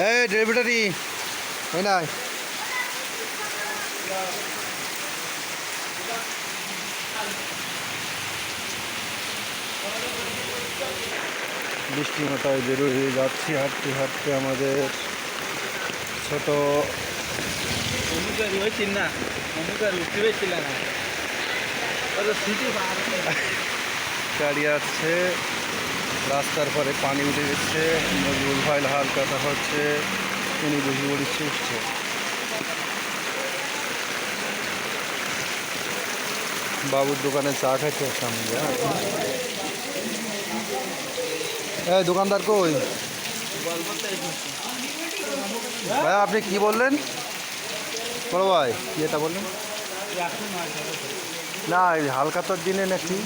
এই ডেলিভারি হয় না বৃষ্টি মাথায় বেরোয় যাচ্ছি হাঁটতে হাঁটতে আমাদের ছোট গাড়ি আসছে রাস্তার পরে পানি উঠে গেছে নজরুল ভাই হাল কথা হচ্ছে উনি বুঝি উড়িচ্ছে উঠছে। বাবুর দোকানে চা খাইছে সামনে হ্যাঁ দোকানদার কই? ভাই, আপনি কি বললেন? বড় ভাই এটা বললেন? না হালকা তোর দিনে নাকি?